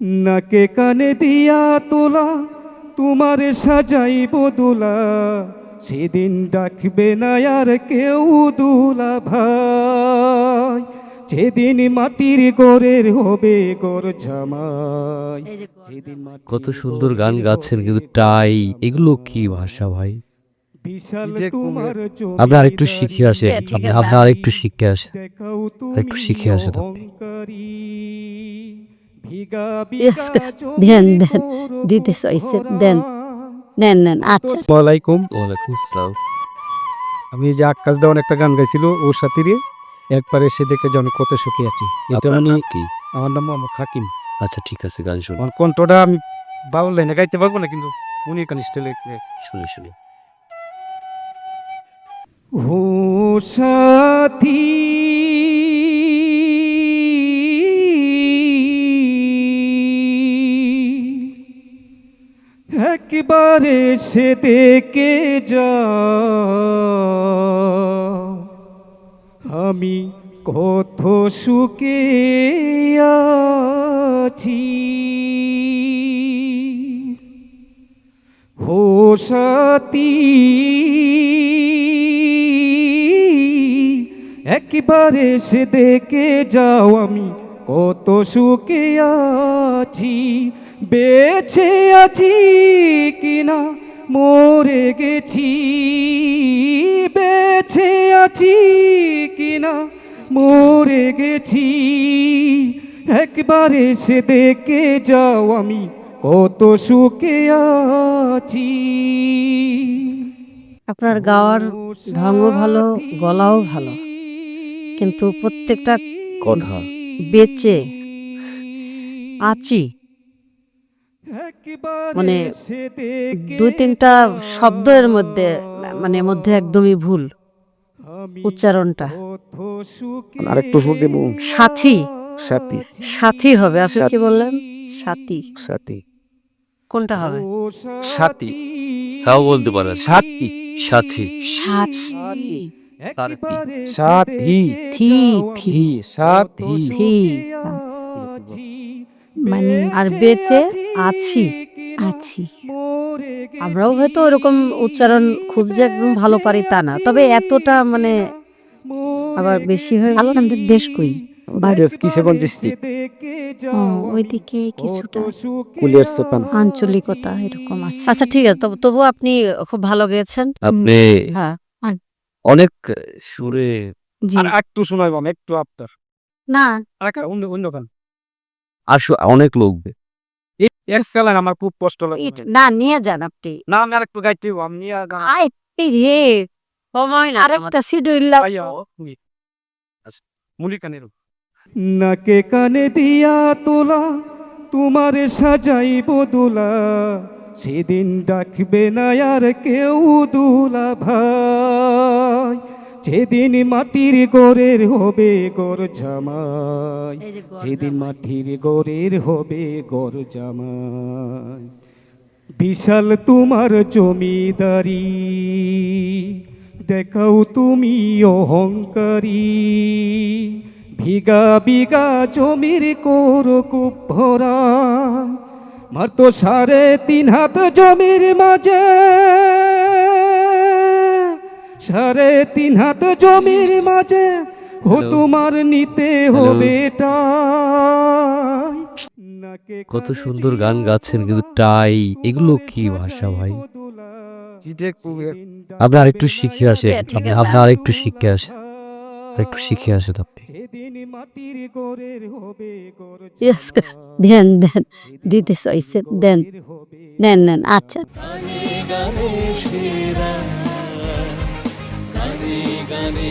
নাকে কানে দিয়া তোলা তোমার সাজাইব দোলা। সেদিন ডাকবে না আর কেউ দুলা ভাই। যেদিন মাটির গোরের হবে গোর জামাই যেদিন কত সুন্দর গান গাচ্ছেন কিন্তু টাই। এগুলো কি ভাষা ভাই? বিশাল তোমার আপনি আরেকটু শিখে আসে আপনি আরেকটু শিখে আসে দেখাও একটু শিখে আসেন আপনি। দেন, দেন, দিতে চাইছে। দেন। নেন নেন আচ্ছা। আসসালামাইকুম ওয়ালাইকুম। আসসালাম। আমি যে আকাশ দেওয়ান একটা গান গাইছিল ওর সাথে রে একবার এসে দেখে যে আমি কত সুখী আছি। এটা মানে নাম কি? আমার নাম মোহাম্মদ হাকিম। আচ্ছা ঠিক আছে গান শুনুন। আমার কণ্ঠটা আমি বাউল লাইনে গাইতে পারব না কিন্তু উনি কান স্টাইলে শুনে শুনে। ও সাথী একবারে সে দেখে যা আমি কত সুখে আছি। হো সাথী, একবারে সে দেখে যাও আমি কত সুখে আছি বেছে আছি কিনা মরে গেছি বেছে আছি কিনা মরে গেছি। একবারে সে দেখে যাও আমি কত সুখে আছি। আপনার গাওয়ার ঢঙ্গ ভালো গলাও ভালো কিন্তু প্রত্যেকটা কথা বেচে আছি। মানে দুই তিনটা শব্দের মধ্যে মানে মধ্যে একদমই ভুল উচ্চারণটা। আরেকটু সুর দেব। সাথী। সাথী। সাথী হবে আপনি কি বললেন? সাথী। সাথী। কোনটা হবে? সাথী। তাও বলতে পারেন। সাথী। সাথী। সাথী। সাথী থি থি সাথী থি মানে আর বেঁচে আছি আছি আমরাও হয়তো ওরকম উচ্চারণ খুব যে একদম ভালো পারি তা না তবে এতটা মানে আবার বেশি হয়ে গেল আমাদের দেশ কই? দেশ কিশোরগঞ্জ ডিস্ট্রিক্ট ওইদিকে কিছুটা কুলিয়ার সোপান। আঞ্চলিকতা এরকম আছে। আচ্ছা ঠিক আছে তবু তবু আপনি খুব ভালো গেয়েছেন আপনি হ্যাঁ। অনেক সুরে জি। আর একটু শোনাইব আমি একটু আপনার না। আর একটা অন্য অন্য গান। আর শু- অনেক এক চালান আমার খুব কষ্ট লাগে না নিয়ে যান আপনি। না আমি আর একটু গাইতে হইবো, আমি নিয়ে গান। আই রে। সময় না আরেকটা সিডুইল্লা আইয়া, মুই। আচ্ছা, মুলি কানের নাকে কানে দিয়া তোলা তোমার সাজাইব দোলা। সেদিন ডাকবে না আর কেউ দুলা ভাই। যেদিন মাটির গোরের হবে গোর জামাই। যেদিন মাটির গোরের হবে গোর জামাই। বিশাল তোমার জমিদারি দেখাও তুমি অহংকারী। ভিগা বিঘা জমির করো খুব ভরা মার তো সাড়ে তিন হাত জমির মাঝে। সাড়ে তিন হাত জমির মাঝে ও. তোমার নিতে হবে কত সুন্দর গান গাচ্ছেন কিন্তু টাই এগুলো কি ভাষা ভাই? আপনি আরেকটু শিখে আসে আপনি আরেকটু শিখে আসে। একটু শিখে আসেন আপনি। দেন দেন দিতে চাইছে দেন নেন নেন আচ্ছা। গানে